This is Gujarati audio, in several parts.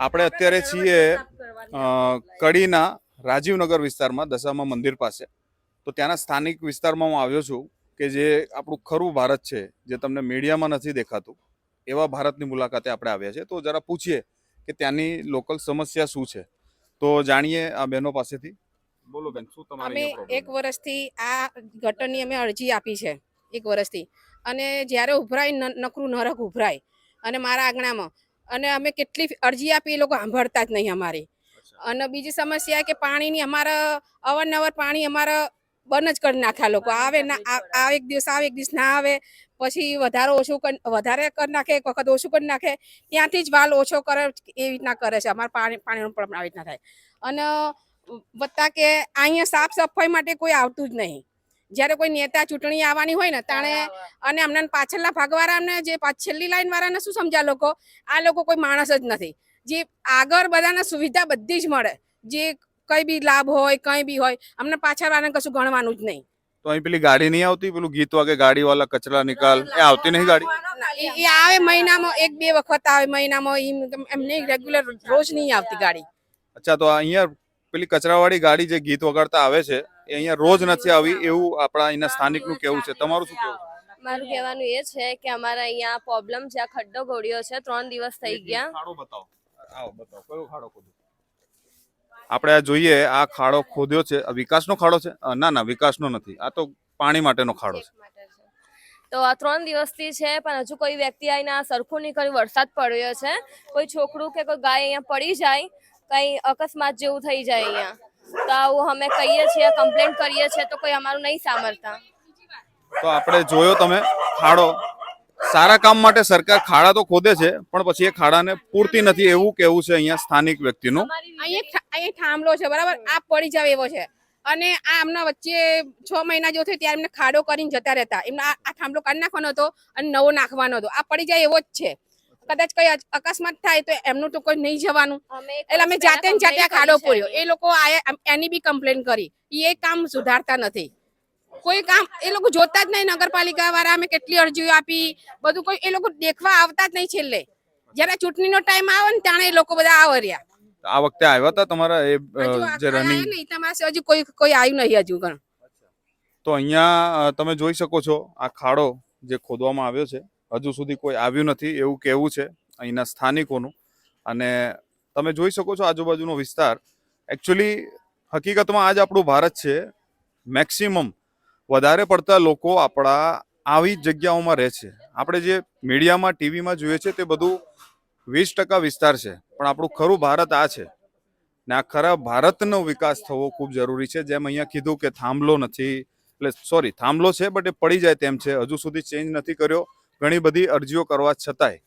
આપણે અત્યારે છીએ કડીના રાજીવનગર વિસ્તારમાં દશામા મંદિર પાસે. તો ત્યાંના સ્થાનિક વિસ્તારમાં હું આવ્યો છું કે જે આપણું ખરું ભારત છે જે તમને મીડિયામાં નથી દેખાતું એવા ભારતની મુલાકાતે આપણે આવ્યા છે. તો જરા પૂછીએ કે ત્યાંની લોકલ સમસ્યા શું છે? તો જાણીએ આ બહેનો પાસેથી. બોલો બેન શું તમારે અમે એક વર્ષથી આ ગટરની અમે અરજી આપી છે એક વર્ષથી. અને જ્યારે ઉભરાય નકરું નરક ઉભરાય. અને મારા આંગણામાં અને અમે કેટલી અરજી આપી એ લોકો સાંભળતા જ નહીં અમારી. અને બીજી સમસ્યા કે પાણીની અમારા અવારનવાર પાણી અમારા બંધ જ કરી નાખ્યા લોકો. આવે ના આ- એક દિવસ આવે એક દિવસ ના આવે પછી વધારે ઓછું વધારે કરી નાખે એક વખત ઓછું કરી નાખે ત્યાંથી જ વાલ ઓછો કરે એવી રીતના કરે છે. અમારે પાણી પાણીનો પ્રોબ્લેમ આવી રીતના થાય. અને વત્તા કે અહીંયા સાફ સફાઈ માટે કોઈ આવતું જ નહીં. જ્યારે કોઈ નેતા ચૂંટણી આવવાની હોય ને તાણે અને અમને પાછળના ભાગવાળાને જે છેલ્લી લાઈન વાળાને શું સમજ્યા લોકો? આ લોકો કોઈ માણસ જ નથી. જે આગળ બધાને સુવિધા બધી જ મળે. જે કઈ બી લાભ હોય કઈ બી હોય અમને પાછળ વાળાને કશું ગણવાનું જ નહીં. તો અહીં પેલી ગાડી નહીં આવતી? પેલું ગીત વાગે ગાડી વાળા કચરા નિકાલ. એ આવતી નહીં ગાડી? એ આવે મહિનામાં એક બે વખત આવે મહિનામાં એમને રેગ્યુલર રોજ નહીં આવતી ગાડી. અચ્છા તો અહીંયા પેલી કચરાવાળી ગાડી જે ગીત વગાડતા આવે છે એ અહીંયા રોજ નથી આવી એવું આપણા અહીંના સ્થાનિકનું કેવું છે. તમારું શું કેવું મારું કહેવાનું એ છે કે અમારા અહીંયા પ્રોબ્લેમ છે આ ખડ્ડો ગોળ્યો છે ત્રણ દિવસ થઈ ગયા. ખાડો બતાવો. આવો બતાવો. કયો ખાડો ખોદ્યો? આપણે આ જોઈએ આ ખાડો ખોદ્યો છે. વિકાસનો ખાડો છે? ના ના વિકાસનો નથી. આ તો પાણી માટેનો ખાડો છે. છે. તો આ ત્રણ દિવસથી છે પણ હજુ કોઈ વ્યક્તિ આવીને આ સરખું નહીં કર્યું. વરસાદ પડ્યો છે. કોઈ છોકરું કે કોઈ ગાય અહીંયા પડી જાય કઈ અકસ્માત જેવું થઈ જાય અહીંયા. તો આવું અમે કહીએ છીએ કમ્પ્લેન કરીએ છીએ તો કોઈ અમારું નહીં સાંભળતા. તો આપણે જોયો તમે ખાડો. સારા કામ માટે સરકાર ખાડા તો ખોદે છે પણ પછી એ ખાડાને પૂરતી નથી એવું કેવું છે અહીંયા સ્થાનિક વ્યક્તિનું. અહીંયા અહીંયા થાંભલો છે બરાબર? આ પડી જાવ એવો છે. અને આ આમના વચ્ચે છ મહિના જો થયો ત્યારે એમને ખાડો કરીને જતા રહેતા. એમને આ આ થાંભલો કાઢી નાખવાનો હતો અને નવો નાખવાનો હતો. આ પડી જાય એવો જ છે. કદાચ કઈ અકસ્માત થાય તો એમનું તો કોઈ નહીં જવાનું. એટલે અમે જાતે ને જાતે ખાડો પૂર્યો એ લોકો એની બી કમ્પ્લેન કરી. એ કામ સુધારતા નથી. કોઈ કામ એ લોકો જોતા જ નહીં નગરપાલિકા વાળા અમે કેટલી અરજીઓ આપી. બધું કોઈ એ લોકો દેખવા આવતા જ નહીં છેલ્લે. જ્યારે ચૂંટણીનો ટાઈમ આવે ને ત્યારે એ લોકો બધા આવર્યા. આ વખતે આવ્યા હતા તમારા એ હજુ જે રનિંગ નહીં. તમારે હજુ કોઈ કોઈ આવ્યું નહીં હજુ ગણ તો અહીંયા તમે જોઈ શકો છો આ ખાડો જે ખોદવામાં આવ્યો છે. હજુ સુધી કોઈ આવ્યું નથી એવું કહેવું છે અહીંના સ્થાનિકોનું. અને તમે જોઈ શકો છો આજુબાજુનો વિસ્તાર. એકચ્યુઅલી હકીકતમાં આજ આપણું ભારત છે. મેક્સિમમ વધારે પડતા લોકો આપણા આવી જગ્યાઓમાં રહે છે. આપણે જે મીડિયામાં, ટીવીમાં જોઈએ છે તે બધું વીસ ટકા વિસ્તાર છે. પણ આપણું ખરું ભારત આ છે. ને આ ખરા ભારતનો વિકાસ થવો ખૂબ જરૂરી છે. જેમ અહીંયા કીધું કે થાંભલો નથી. એટલે સોરી થાંભલો છે બટ એ પડી જાય તેમ છે. હજુ સુધી ચેન્જ નથી કર્યો. ઘણી બધી અરજીઓ કરવા છતાંય.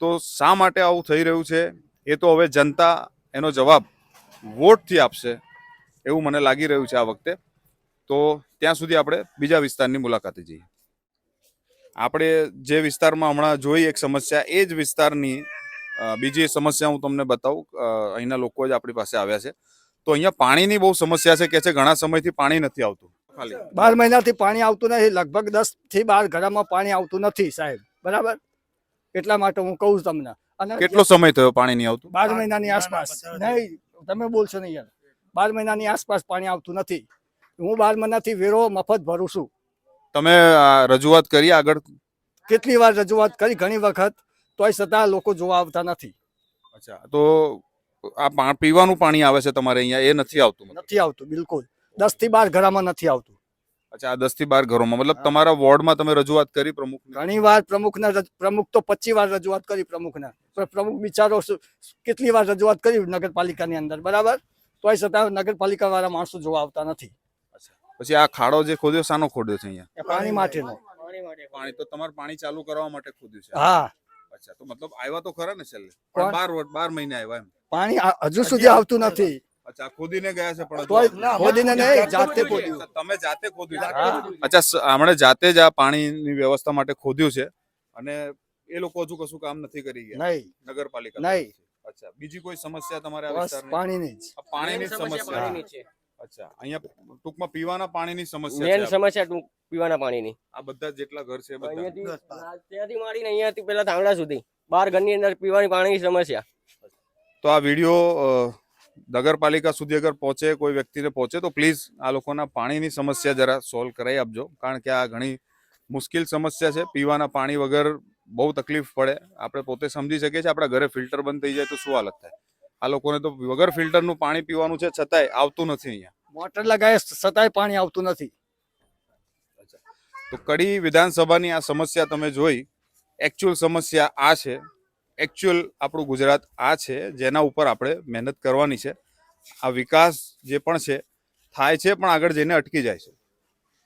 તો શા માટે આવું થઈ રહ્યું છે? એ તો હવે જનતા એનો જવાબ વોટથી આપશે એવું મને લાગી રહ્યું છે આ વખતે. તો ત્યાં સુધી આપણે બીજા વિસ્તારની મુલાકાતે જઈએ. આપણે જે વિસ્તારમાં હમણાં જોઈ એક સમસ્યા, એ જ વિસ્તારની બીજી સમસ્યા હું તમને બતાવું. અહીંના લોકો જ આપણી પાસે આવ્યા છે. તો અહીંયા પાણીની બહુ સમસ્યા છે કે છે, ઘણા સમયથી પાણી નથી આવતું. બાર મહિનાથી પાણી આવતું નથી લગભગ દસથી બાર ઘરમાં પાણી આવતું નથી સાહેબ. બરાબર? એટલા માટે હું કહું છું તમને. અને કેટલો સમય થયો પાણી નહીં આવતું? બાર મહિનાની આસપાસ. નહીં તમે બોલશો નહીં યાર. બાર મહિનાની આસપાસ પાણી આવતું નથી. હું બાર મહિનાથી વેરો મફત ભરું છું. તમે આ, રજૂઆત કરી આગળ? કેટલી વાર રજૂઆત કરી? ઘણી વખત તોય છતાં લોકો જોવા આવતા નથી. અચ્છા તો આ પીવાનું પાણી આવે છે તમારે અહીંયા એ નથી આવતું? નથી આવતું બિલકુલ. દસથી બાર ઘરમાં નથી આવતું. અચ્છા આ દસથી બાર ઘરોમાં. મતલબ તમારા વોર્ડમાં તમે રજૂઆત કરી પ્રમુખ ઘણી વાર પ્રમુખને પ્રમુખ તો પચીસ વાર રજૂઆત કરી પ્રમુખને. પણ પ્રમુખ બિચારો કેટલી વાર રજૂઆત કરી નગરપાલિકાની અંદર બરાબર? તોય છતાં નગરપાલિકા વાળા માણસો જોવા આવતા નથી. પછી આ ખાડો જે ખોદ્યો સાનો ખોદ્યો છે અહીંયા? પાણી માટેનો. પાણી તો તમારે પાણી ચાલુ કરવા માટે ખોદ્યું છે? હા. અચ્છા તો મતલબ આવ્યા તો ખરા ને છેલ્લે? પણ બાર બાર મહિને આવ્યા એમ? પાણી હજુ સુધી આવતું નથી. અચ્છા ખોદીને ગયા છે પણ. ખોદીને નહીં જાતે ખોદ્યું. તમે જાતે ખોદ્યું અચ્છા હમણે જાતે જ આ પાણીની વ્યવસ્થા માટે ખોદ્યું છે અને એ લોકો હજુ કશું કામ નથી કરી ગયા? નહીં. નગરપાલિકા નહીં. અચ્છા બીજી કોઈ સમસ્યા તમારે આ વિસ્તારની? પાણીની જ. પાણીની સમસ્યા અચ્છા અહીંયા ટૂંકમાં પીવાના પાણીની સમસ્યા મેન સમસ્યા ટૂંક પીવાના પાણીની. આ બધા જેટલા ઘર છે બધા. અહીંયાથી ત્યાંથી માંડીને અહીંયાથી પેલા થાંગડા સુધી. બાર ઘરની અંદર પીવાની પાણીની સમસ્યા. તો આ વીડિયો નગરપાલિકા સુધી અગર પહોંચે કોઈ વ્યક્તિને પહોંચે તો પ્લીઝ આ લોકોના પાણીની સમસ્યા જરા સોલ્વ કરાવી આપજો. કારણ કે આ ઘણી મુશ્કેલ સમસ્યા છે. પીવાના પાણી વગર બહુ તકલીફ પડે. આપણે પોતે સમજી શકીએ છીએ આપણા ઘરે ફિલ્ટર બંધ થઈ જાય તો શું હાલત થાય? આ લોકોને તો વગર ફિલ્ટરનું પાણી પીવાનું છે છતાંય આવતું નથી અહીંયા. મોટર લગાવે છતાંય પાણી આવતું નથી. તો કડી વિધાનસભાની આ સમસ્યા તમે જોઈ. એકચ્યુઅલ સમસ્યા આ છે. એકચ્યુઅલ આપણું ગુજરાત આ છે, જેના ઉપર આપણે મહેનત કરવાની છે. આ વિકાસ જે પણ છે, થાય છે, પણ આગળ જઈને અટકી જાય છે.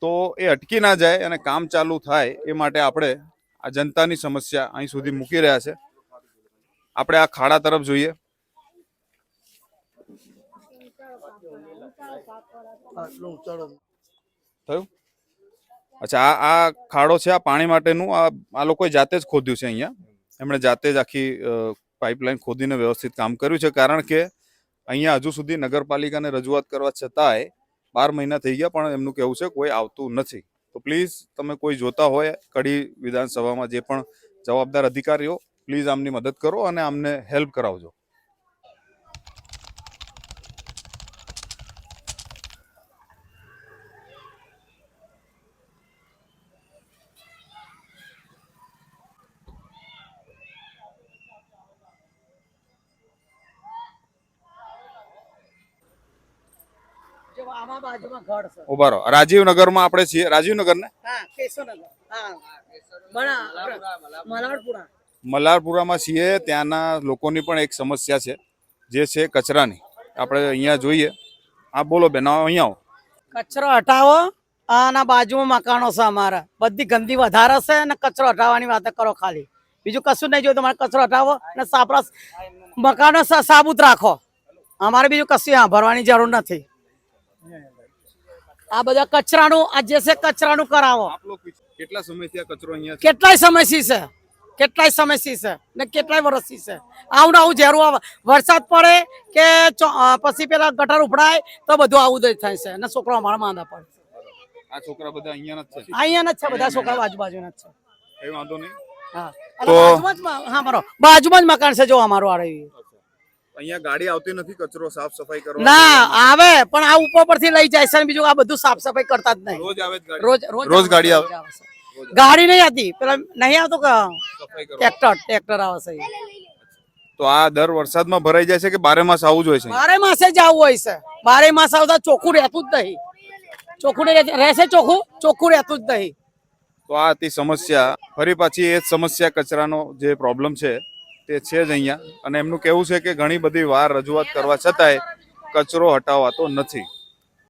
તો એ અટકી ના જાય અને કામ ચાલુ થાય એ માટે આપણે આ જનતાની સમસ્યા અહીં સુધી મૂકી રહ્યા છે. આપણે આ ખાડા તરફ જોઈએ. થયું? અચ્છા, આ આ ખાડો છે આ પાણી માટેનું? આ આ લોકોએ જાતે જ ખોદ્યું છે અહીંયા? એમણે જાતે જ આખી પાઇપલાઇન ખોદીને વ્યવસ્થિત કામ કર્યું છે. કારણ કે અહીંયા હજુ સુધી નગરપાલિકાને રજૂઆત કરવા છતાંય બાર મહિના થઈ ગયા, પણ એમનું કહેવું છે કોઈ આવતું નથી. તો પ્લીઝ તમે કોઈ જોતા હોય કડી વિધાનસભામાં જે પણ જવાબદાર અધિકારીઓ પ્લીઝ આમની મદદ કરો અને આમને હેલ્પ કરાવજો. ઊભા રહો. રાજીવનગરમાં આપણે છીએ. રાજીવનગર ને હા કેશવનગર હા. બના મલાડપુરા મલારપુરામાં છીએ. ત્યાંના લોકોની પણ એક સમસ્યા છે જે છે કચરાની. આપણે અહીંયા જોઈએ. હા બોલો બેન અહીંયા આવો. કચરો હટાવો. આના બાજુમાં મકાનો છે અમારા. બધી ગંદી વધારે છે અને કચરો હટાવવાની વાત કરો ખાલી. બીજું કશું નહીં જોયું તમારે કચરો હટાવો અને સાપરા મકાનો સા- સાબુત રાખો. અમારે બીજું કશું આ ભરવાની જરૂર નથી. આ બધા કચરાનું આ જે છે કચરાનું કરાવો. આપ લોકો કેટલા સમયથી આ કચરો અહીંયા છે? કેટલાય સમયથી છે? કેટલાય સમયથી છે? ને કેટલાય વર્ષથી છે? આવું ને આવું ઝેરું આવે. વરસાદ પડે કે ચો- પછી પેલા ગટર ઉભરાય તો બધું આવું જ થાય છે. અને છોકરો અમારા માંદા પડે આ છોકરા બધા અહીંયા જ છે? અહીંયા જ છે બધા છોકરા આજુબાજુના જ છે. કઈ વાંધો નહીં? હા. બાજુમાં જ હા મારો. બાજુમાં જ મકાન છે જો અમારું આ રહ્યું. અહીંયા ગાડી આવતી નથી કચરો સાફ સફાઈ કરવા. ના આવે પણ આ ઉપર પરથી લઈ જાય છે અને બીજું આ બધું સાફ સફાઈ કરતા જ નહીં. રોજ આવે રોજ રોજ રોજ ગાડી આવે? ગાડી નહીં આવતી. પેલા નહીં આવતો કે ટ્રેક્ટર ટ્રેક્ટર આવે છે. તો આ દર વરસાદમાં ભરાઈ જાય છે કે બારે માસ આવું જ હોય છે? બારે માસે જ આવું હોય છે. બારે માસ આવતા ચોખ્ખું રહેતું જ નહીં. ચોખ્ખું રહેશે ચોખ્ખું? ચોખ્ખું રહેતું જ નહીં. તો આ હતી સમસ્યા. ફરી પાછી એ જ સમસ્યા કચરાનો જે પ્રોબ્લેમ છે તે છે જ અહીંયા. અને એમનું કહેવું છે કે ઘણી બધી વાર રજૂઆત કરવા છતાંય કચરો હટાવાતો નથી.